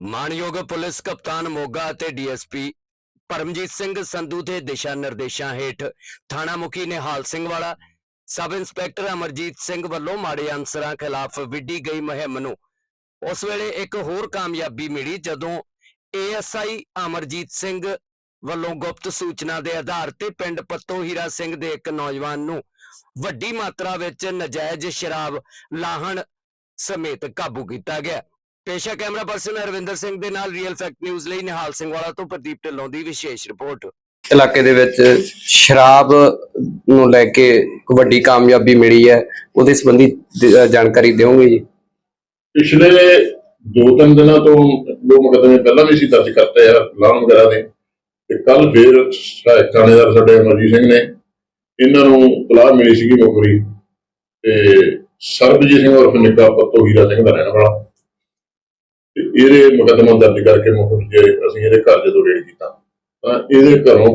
ਮਾਨਯੋਗ ਪੁਲਿਸ ਕਪਤਾਨ ਮੋਗਾ ਅਤੇ ਡੀਐਸਪੀ ਪਰਮਜੀਤ ਸਿੰਘ ਸੰਧੂ ਦੇ ਦਿਸ਼ਾ ਨਿਰਦੇਸ਼ਾਂ ਹੇਠ ਥਾਣਾ ਮੁਖੀ ਨਿਹਾਲ ਸਿੰਘ ਵਾਲਾ, ਸਬ ਇੰਸਪੈਕਟਰ ਅਮਰਜੀਤ ਸਿੰਘ ਵੱਲੋਂ ਮਾੜੇ ਅਨਸਰਾਂ ਖਿਲਾਫ ਵਿੱਢੀ ਗਈ ਮੁਹਿੰਮ ਨੂੰ। ਉਸ ਵੇਲੇ ਇੱਕ ਹੋਰ ਕਾਮਯਾਬੀ ਮਿਲੀ ਜਦੋਂ ਏਐਸਆਈ ਅਮਰਜੀਤ ਸਿੰਘ ਵੱਲੋਂ ਗੁਪਤ ਸੂਚਨਾ ਦੇ ਆਧਾਰ ਤੇ ਪਿੰਡ ਪੱਤੋ ਹੀਰਾ ਸਿੰਘ ਦੇ ਇੱਕ ਨੌਜਵਾਨ ਨੂੰ ਵੱਡੀ ਮਾਤਰਾ ਵਿੱਚ ਨਜਾਇਜ਼ ਸ਼ਰਾਬ ਲਾਹਣ ਸਮੇਤ ਕਾਬੂ ਕੀਤਾ ਗਿਆ। ਪੇਸ਼ਾ ਕੈਮਰਾ ਪਰਸਨ ਅਰਵਿੰਦਰ ਸਿੰਘ ਦੇ ਨਾਲ ਰੀਅਲ ਫੈਕਟ ਨਿਊਜ਼ ਲਈ ਨਿਹਾਲ ਸਿੰਘ ਵਾਲਾ ਤੋਂ ਪ੍ਰਦੀਪ ਢਿੱਲੋਂ ਦੀ ਵਿਸ਼ੇਸ਼ ਰਿਪੋਰਟ। ਇਲਾਕੇ ਦੇ ਵਿੱਚ ਸ਼ਰਾਬ ਨੂੰ ਲੈ ਕੇ ਵੱਡੀ ਕਾਮਯਾਬੀ ਮਿਲੀ ਹੈ। ਉਹਦੇ ਸੰਬੰਧੀ ਜਾਣਕਾਰੀ ਦਿਓਗੇ ਜੀ? ਪਿਛਲੇ ਦੋ ਤਿੰਨ ਦਿਨਾਂ ਤੋਂ ਦੋ ਮੁਕੱਦਮੇ ਪਹਿਲਾਂ ਵੀ ਸੀ ਦਰਜ ਕਰਤੇ ਆ ਲਾਣ ਵਗੈਰਾ ਦੇ। ਤੇ ਕੱਲ ਫੇਰ ਸਹਾਇਕ ਥਾਣੇਦਾਰ ਸਾਡੇ ਅਮਰਜੀਤ ਸਿੰਘ ਨੇ ਇਹਨਾਂ ਨੂੰ ਤਲਾਹ ਮਿਲੀ ਸੀਗੀ ਮੁਖਬਰੀ ਤੇ ਸਰਬਜੀਤ ਸਿੰਘ ਉਰਫ ਨਿੱਕਾ ਪੱਤੋ ਹੀਰਾ ਸਿੰਘ ਦਾ ਰਹਿਣ ਵਾਲਾ। ਇਹਦੇ ਮੁਕੱਦਮਾ ਦਰਜ ਕਰਕੇ ਮੁਖਬਰੀ ਜੇ ਅਸੀਂ ਇਹਦੇ ਘਰ ਜਦੋਂ ਰੇਡ ਕੀਤਾ ਤਾਂ ਇਹਦੇ ਘਰੋਂ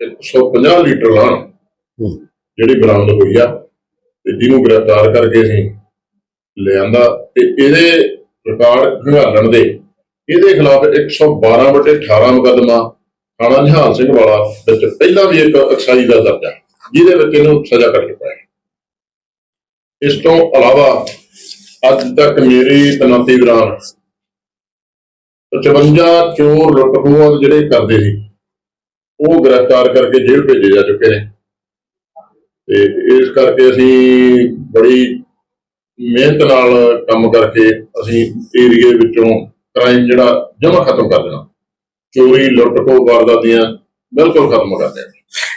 150 ਲੀਟਰ ਲਾਣ ਜਿਹੜੀ ਬਰਾਮਦ ਹੋਈ ਆ ਤੇ ਜਿਹਨੂੰ ਗ੍ਰਿਫਤਾਰ ਕਰਕੇ ਅਸੀਂ ਲਿਆਂਦਾ ਤੇ ਇਹਦੇ ਰਿਕਾਰਡ ਖੰਗਾਲਣ ਦੇ ਇਹਦੇ ਖਿਲਾਫ 112 ਵਟੇ 18 ਮੁਕੱਦਮਾ ਥਾਣਾ ਨਿਹਾਲ ਸਿੰਘ ਵਾਲਾ ਵਿੱਚ ਪਹਿਲਾਂ ਵੀ ਇੱਕ ਅਕਸਾਈ ਦਾ ਦਰਜਾ ਜਿਹਦੇ ਵਿੱਚ ਇਹਨੂੰ ਸਜ਼ਾ ਕੱਟ ਹੈ। ਇਸ ਤੋਂ ਇਲਾਵਾ ਅੱਜ ਤੱਕ ਮੇਰੀ ਤਨਾਤੀ ਦੌਰਾਨ 55 ਚੋਰ ਲੁੱਟ ਖੋਹਾਂ ਜਿਹੜੇ ਕਰਦੇ ਸੀ ਉਹ ਗ੍ਰਿਫਤਾਰ ਕਰਕੇ ਜੇਲ੍ਹ ਭੇਜੇ ਜਾ ਚੁੱਕੇ ਨੇ। ਤੇ ਇਸ ਕਰਕੇ ਅਸੀਂ ਬੜੀ ਮਿਹਨਤ ਨਾਲ ਕੰਮ ਕਰਕੇ ਅਸੀਂ ਏਰੀਏ ਵਿੱਚੋਂ ਕ੍ਰਾਈਮ ਜਿਹੜਾ ਜਮਾ ਖਤਮ ਕਰ ਦੇਣਾ। ਚੋਰੀ ਲੁੱਟ ਖੋਹ ਵਾਰਦਾਤੀਆਂ ਬਿਲਕੁਲ ਖਤਮ ਕਰ ਦੇਣਾ।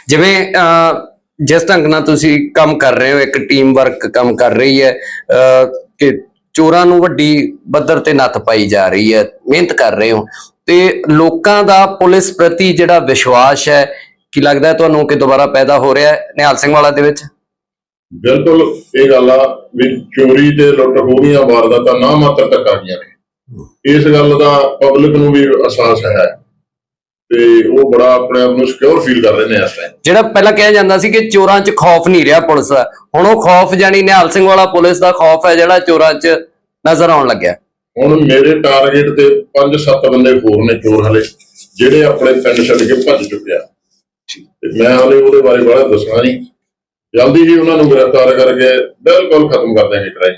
ਜਿਵੇਂ ਅਹ, ਜਿਸ ਢੰਗ ਨਾਲ ਤੁਸੀਂ ਕੰਮ ਕਰ ਰਹੇ ਹੋ ਇੱਕ ਟੀਮ ਵਰਕ ਕੰਮ ਕਰ ਰਹੀ ਹੈ ਅਹ, ਕਿ ਚੋਰਾਂ ਨੂੰ ਵੱਡੀ ਪੱਧਰ ਤੇ ਨੱਥ ਪਾਈ ਜਾ ਰਹੀ ਹੈ ਮਿਹਨਤ ਕਰ ਰਹੇ ਹੋ। ਤੇ ਲੋਕਾਂ ਦਾ ਪੁਲਿਸ ਪ੍ਰਤੀ ਜਿਹੜਾ ਵਿਸ਼ਵਾਸ ਹੈ ਕੀ ਲੱਗਦਾ ਹੈ ਤੁਹਾਨੂੰ ਕਿ ਦੁਬਾਰਾ ਪੈਦਾ ਹੋ ਰਿਹਾ ਹੈ ਨਿਹਾਲ ਸਿੰਘ ਵਾਲਾ ਦੇ ਵਿੱਚ? ਬਿਲਕੁਲ ਇਹ ਗੱਲ ਆ ਵੀ ਚੋਰੀ ਤੇ ਲੁੱਟ ਖੋਹ ਦੀਆਂ ਵਾਰਦਾਤਾਂ ਨਾ ਮਾਤਰ ਤੱਕ ਆ ਗਈਆਂ ਨੇ। ਇਸ ਗੱਲ ਦਾ ਪਬਲਿਕ ਨੂੰ ਵੀ ਅਹਿਸਾਸ ਹੈ। ਤੇ ਉਹ ਬੜਾ ਆਪਣੇ ਆਪ ਨੂੰ ਸਿਕਿਉਰ ਫੀਲ ਕਰ ਰਹੇ ਨੇ ਇਸ ਟਾਈਮ ਜਿਹੜਾ ਪਹਿਲਾਂ ਕਿਹਾ ਜਾਂਦਾ ਸੀ ਕਿ ਚੋਰਾਂ 'ਚ ਖੌਫ ਨਹੀਂ ਰਿਹਾ ਪੁਲਿਸ ਦਾ। ਹੁਣ ਉਹ ਖੌਫ ਜਾਨੀ ਨਿਹਾਲ ਸਿੰਘ ਵਾਲਾ ਪੁਲਿਸ ਦਾ ਖੌਫ ਹੈ ਜਿਹੜਾ ਚੋਰਾਂ 'ਚ ਨਜ਼ਰ ਆਉਣ ਲੱਗਿਆ। ਹੁਣ ਮੇਰੇ ਟਾਰਗੇਟ ਤੇ 5-7 ਬੰਦੇ ਹੋਰ ਨੇ ਚੋਰ ਹਲੇ ਜਿਹੜੇ ਆਪਣੇ ਪਿੰਡ ਛੱਡ ਕੇ ਭੱਜ ਚੁੱਕੇ ਆ। ਤੇ ਮੈਂ ਹਲੇ ਉਹਦੇ ਬਾਰੇ ਬੜਾ ਦੱਸਣਾ ਨਹੀਂ। ਜਲਦੀ ਹੀ ਉਹਨਾਂ ਨੂੰ ਗ੍ਰਿਫਤਾਰ ਕਰਕੇ ਬਿਲਕੁਲ ਖਤਮ ਕਰ ਦਿਆਂਗੇ ਕਰਾਈ